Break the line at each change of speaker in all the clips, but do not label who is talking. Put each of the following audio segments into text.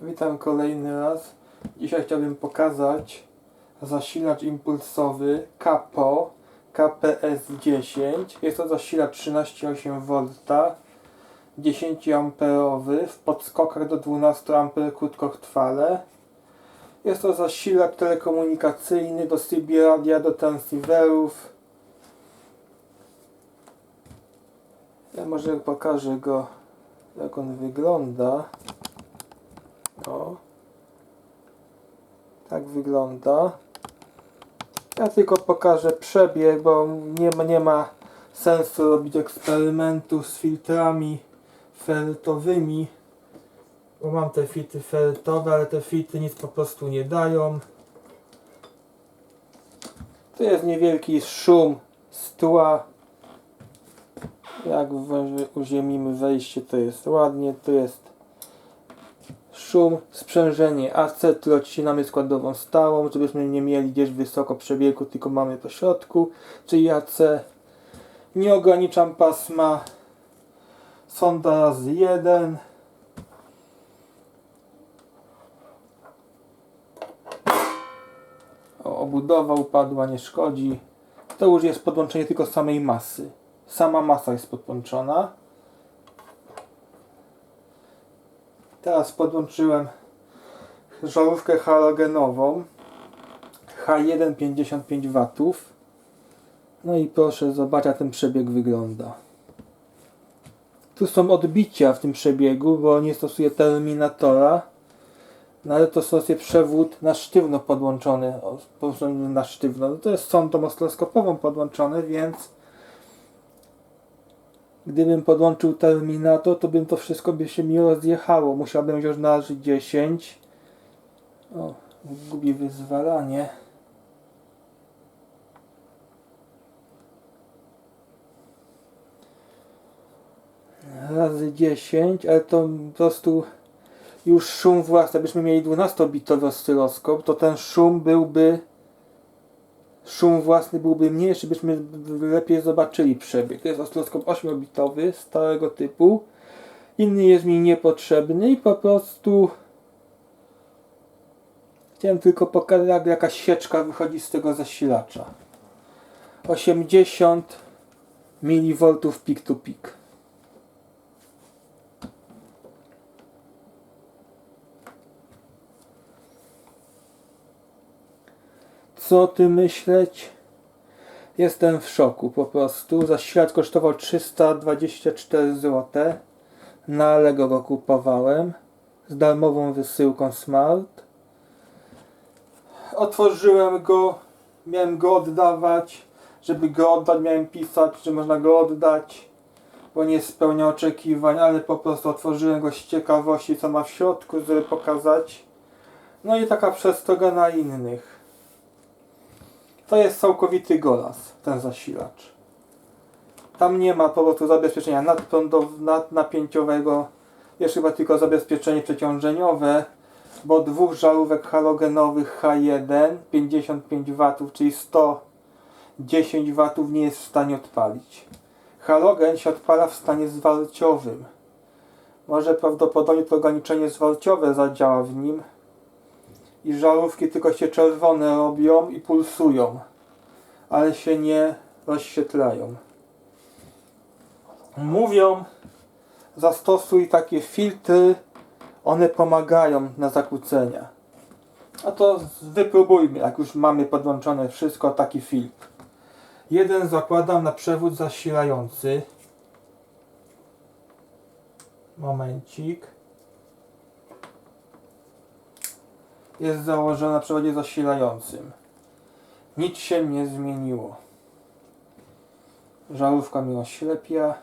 Witam kolejny raz. Dzisiaj chciałbym pokazać zasilacz impulsowy Capo KPS10. Jest to zasilacz 13,8V 10 amperowy w podskokach do 12 A krótkotrwale. Jest to zasilacz telekomunikacyjny do CB radia, do transceiverów. Ja może pokażę go jak on wygląda. O. Tak wygląda. Ja tylko pokażę przebieg, bo nie ma, nie ma sensu robić eksperymentów z filtrami ferrytowymi. Bo mam te filtry ferrytowe, ale te filtry nic po prostu nie dają. Tu jest niewielki szum z tła. Jak uziemimy wejście, to jest ładnie. Tu jest szum, sprzężenie AC, które odcinamy składową stałą, żebyśmy nie mieli gdzieś wysoko przebiegu, tylko mamy po środku, czyli AC. Nie ograniczam pasma. Sonda razy 1. O, obudowa upadła, nie szkodzi. To już jest podłączenie tylko samej masy. Sama masa jest podłączona. Teraz podłączyłem żarówkę halogenową H1 55 W. No i proszę zobaczyć jak ten przebieg wygląda. Tu są odbicia w tym przebiegu, bo nie stosuję terminatora. No ale to stosuje przewód na sztywno podłączony. na sztywno. No to jest sondą oscyloskopową podłączony, więc Gdybym podłączył terminator, to bym to wszystko by się mi rozjechało. Musiałbym wziąć na razie 10. O, gubi wyzwalanie. Razy 10, ale to po prostu już szum własny. Gdybyśmy mieli 12-bitowy oscyloskop, to ten szum byłby szum własny byłby mniejszy, byśmy lepiej zobaczyli przebieg. To jest oscyloskop 8-bitowy, starego typu. Inny jest mi niepotrzebny i po prostu chciałem tylko pokazać, jak jakaś sieczka wychodzi z tego zasilacza. 80 mV peak to peak. Co o tym myśleć? Jestem w szoku po prostu. Zasilacz kosztował 324 zł. Na Allegro go kupowałem. Z darmową wysyłką Smart. Otworzyłem go. Miałem go oddawać. Żeby go oddać, miałem pisać, że można go oddać. Bo nie spełnia oczekiwań, ale po prostu otworzyłem go z ciekawości, co ma w środku, żeby pokazać. No i taka przestroga na innych. To jest całkowity golas, ten zasilacz. Tam nie ma po prostu zabezpieczenia nadprądow- nadnapięciowego. Jest chyba tylko zabezpieczenie przeciążeniowe, bo dwóch żarówek halogenowych H1 55 W, czyli 110 W nie jest w stanie odpalić. Halogen się odpala w stanie zwarciowym. Może prawdopodobnie to ograniczenie zwarciowe zadziała w nim, i żarówki tylko się czerwone robią i pulsują, ale się nie rozświetlają. Mówią, zastosuj takie filtry, one pomagają na zakłócenia. A to wypróbujmy, jak już mamy podłączone wszystko, taki filtr. Jeden zakładam na przewód zasilający. Momencik. Jest założona na przewodzie zasilającym. Nic się nie zmieniło. Żarówka mi oślepia.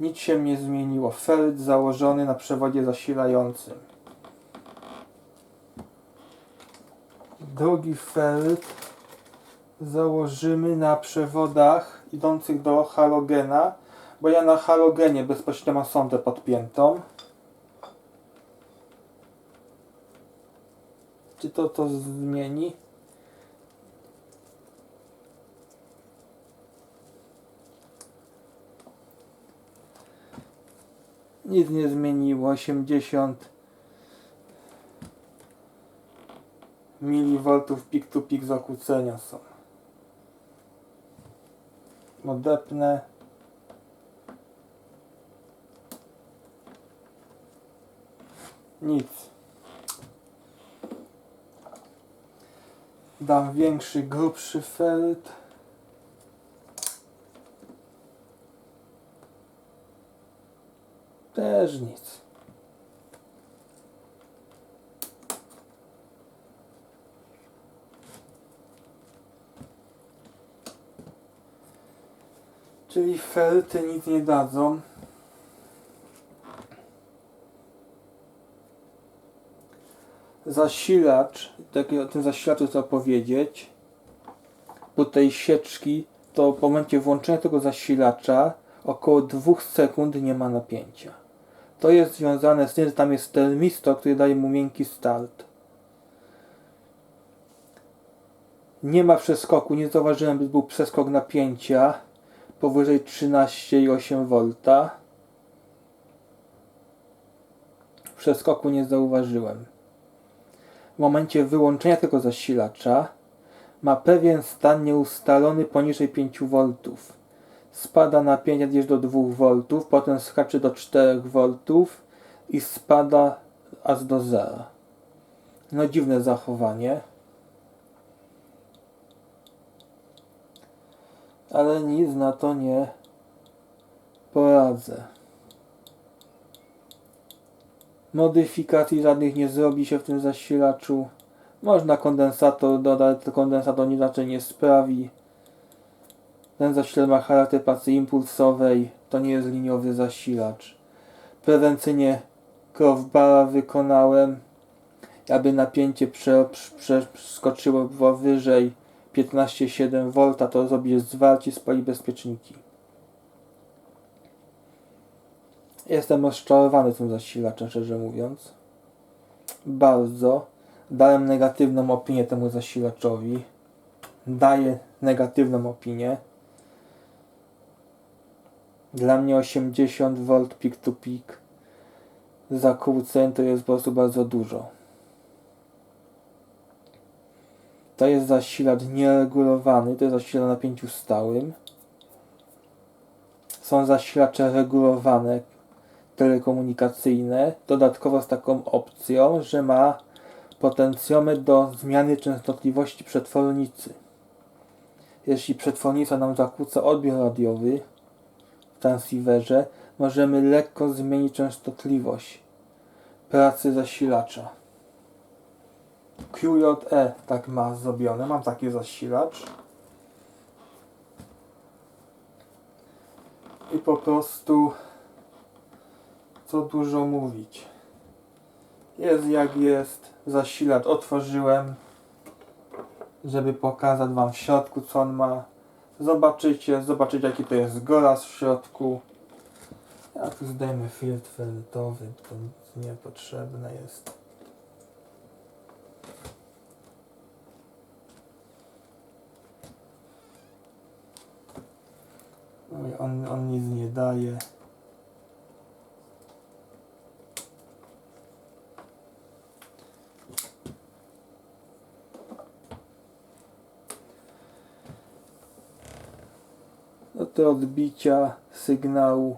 Nic się nie zmieniło. Felt założony na przewodzie zasilającym. Drugi felt założymy na przewodach idących do halogena, bo ja na halogenie bezpośrednio mam sondę podpiętą. Czy to to zmieni? Nic nie zmieniło. 80 mV pik to pik zakłócenia są. Odepnę. Nic. Dam większy, grubszy felt. Też nic. Czyli felty nic nie dadzą. Zasilacz, tak o tym zasilaczu chcę powiedzieć, bo tej sieczki, to po momencie włączenia tego zasilacza około 2 sekund nie ma napięcia. To jest związane z tym, że tam jest termistor, który daje mu miękki start. Nie ma przeskoku, nie zauważyłem, by był przeskok napięcia powyżej 13,8 V. Przeskoku nie zauważyłem. W momencie wyłączenia tego zasilacza ma pewien stan nieustalony poniżej 5 V. Spada napięcie gdzieś do 2 V, potem skacze do 4 V i spada aż do zera. No dziwne zachowanie. ale nic na to nie poradzę. Modyfikacji żadnych nie zrobi się w tym zasilaczu. Można kondensator dodać, to kondensator nic raczej nie sprawi. Ten zasilacz ma charakter pracy impulsowej, to nie jest liniowy zasilacz. Prewencyjnie crossbara wykonałem, aby napięcie prze, prze, przeskoczyło wyżej 15,7 V to zrobię zwarcie spali bezpieczniki. Jestem rozczarowany tym zasilaczem, szczerze mówiąc. Bardzo. Dałem negatywną opinię temu zasilaczowi. Daję negatywną opinię. Dla mnie 80 V peak to peak zakłóceń to jest po prostu bardzo dużo. To jest zasilacz nieregulowany, to jest zasilacz na napięciu stałym. Są zasilacze regulowane, telekomunikacyjne, dodatkowo z taką opcją, że ma potencjometr do zmiany częstotliwości przetwornicy. Jeśli przetwornica nam zakłóca odbiór radiowy w transceiverze, możemy lekko zmienić częstotliwość pracy zasilacza. QJE tak ma zrobione. Mam taki zasilacz. I po prostu co dużo mówić. Jest jak jest. Zasilacz otworzyłem, żeby pokazać Wam w środku co on ma. Zobaczycie, zobaczycie jaki to jest goraz w środku. Ja tu zdejmę filtr feltowy, to nic niepotrzebne jest. On, on nic nie daje. Te odbicia sygnału.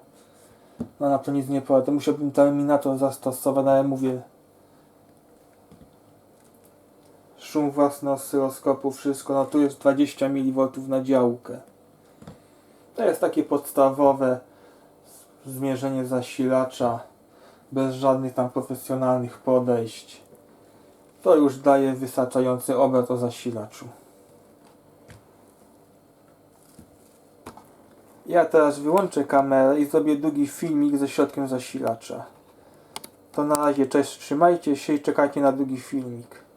No na to nic nie poradzę. Musiałbym terminator zastosować, no ale mówię. Szum własny oscyloskopu, wszystko. No tu jest 20 mV na działkę. To jest takie podstawowe zmierzenie zasilacza bez żadnych tam profesjonalnych podejść. To już daje wystarczający obraz o zasilaczu. Ja teraz wyłączę kamerę i zrobię długi filmik ze środkiem zasilacza. To na razie, cześć, trzymajcie się i czekajcie na długi filmik.